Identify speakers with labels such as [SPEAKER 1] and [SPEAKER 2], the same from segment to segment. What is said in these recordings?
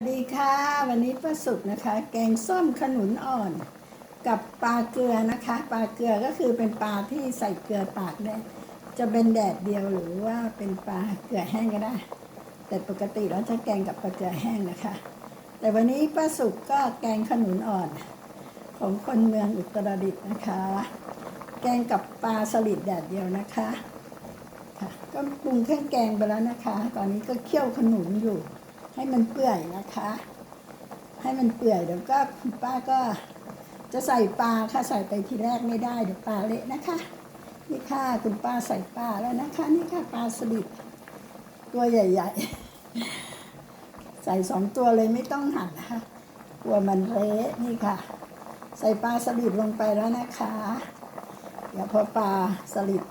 [SPEAKER 1] สวัสดีค่ะ วันนี้ป้าสุกนะคะ แกงส้มขนุนอ่อน กับปลาเกลือนะคะ ปลาเกลือก็คือเป็นปลาที่ใส่เกลือตากได้จะเป็นแดดเดียวหรือว่าเป็นปลาเกลือแห้งก็ได้ แต่ปกติเราจะแกงกับปลาเกลือแห้งนะคะ แต่วันนี้ป้าสุกก็แกงขนุนอ่อน ของคนเมืองอุตรดิตถ์นะคะ แกงกับปลาสลิดแดดเดียวนะคะค่ะก็ปรุงเครื่องแกงไปแล้วนะคะ ตอนนี้ก็เคี่ยวขนุนอยู่ ให้มันเปื่อยนะคะ ให้มันเปื่อยเดี๋ยวก็คุณป้าก็จะใส่ปลาค่ะใส่ไปทีแรกไม่ได้เดี๋ยวปลาเละนะคะ นี่ค่ะคุณป้าใส่ปลาแล้วนะคะ นี่ค่ะปลาสลิดตัวใหญ่ ๆ ใส่สองตัวเลยไม่ต้องหั่นนะคะกลัวมันเละนี่ค่ะ ใส่ปลาสลิดลงไปแล้วนะคะ เดี๋ยวพอปลาสลิด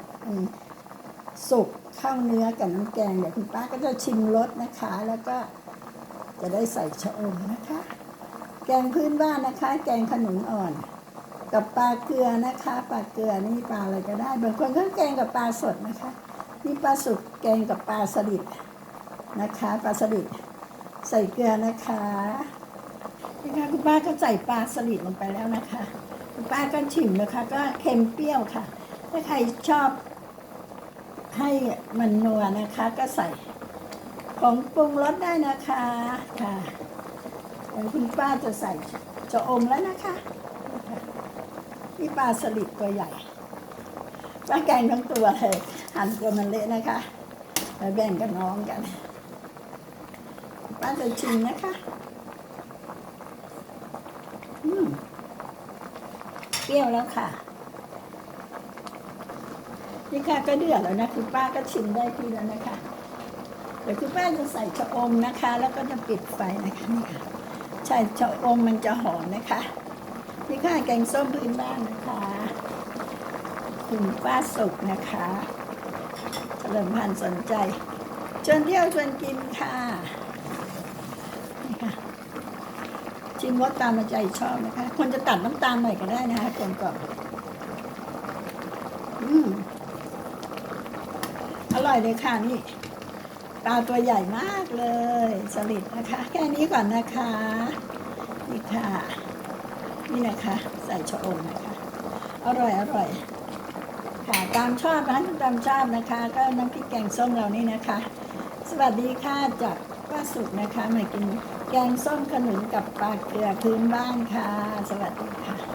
[SPEAKER 1] สุกเข้าเนื้อกับน้ำแกงเดี๋ยวคุณป้าก็จะชิมรสนะคะแล้วก็ จะได้ใส่ชะอมนะคะ แกงพื้นบ้านนะคะ แกงขนุนอ่อน กับปลาเกลือนะคะปลาเกลือนี่ปลาอะไรก็ได้บางคนก็แกงกับปลาสดนะคะนี่ปลาสุกแกงกับปลาสลิดนะคะปลาสลิดใส่เกลือนะคะนี่ค่ะคุณป้าก็ใส่ปลาสลิดลงไปแล้วนะคะ คุณป้าก็ชิมนะคะ ก็เค็มเปรี้ยวค่ะ ถ้าใครชอบให้มันนัวนะคะก็ใส่ ของปรุงรสได้นะคะค่ะเดี๋ยวคุณป้าจะใส่จะอมแล้วนะคะนี่ค่ะนี่ปลาสลิดตัวใหญ่ป้าแกงทั้งตัวเลยหั่นตัวมันเละนะคะแล้วแบ่งกับน้องกันป้าจะชิมนะคะอืมเปรี้ยวแล้วค่ะนี่ค่ะก็เดือดแล้วนะคุณป้าก็ชิมได้ที่แล้วนะคะเดี๋ยวคุณป้าจะใส่ชะอมนะคะ แล้วก็จะปิดไฟนะคะนี่ค่ะใช่ชะอมมันจะหอมนะคะ นี่ค่ะแกงส้มพื้นบ้านนะคะคุณป้าสุกนะคะเฉลิมพันธ์สนใจชวนเที่ยวชวนกินค่ะนี่ค่ะชิมรสตามใจชอบนะคะคนจะตัดน้ำตาลหน่อยก็ได้นะคะกลมกล่อมอืมอร่อยเลยค่ะนี่ ปลาตัวใหญ่มากเลยสลิดนะคะ แค่นี้ก่อนนะคะ นี่ค่ะ นี่นะคะ ใส่ชะอมนะคะ อร่อยอร่อยค่ะตามชอบนตามชอบนะคะ ก็น้ำพริกแกงส้มเรานี่นะคะ สวัสดีค่ะจากป้าสุกนะคะมากินแกงส้มขนุนกับปลาเกลือพื้นบ้านค่ะ สวัสดีค่ะ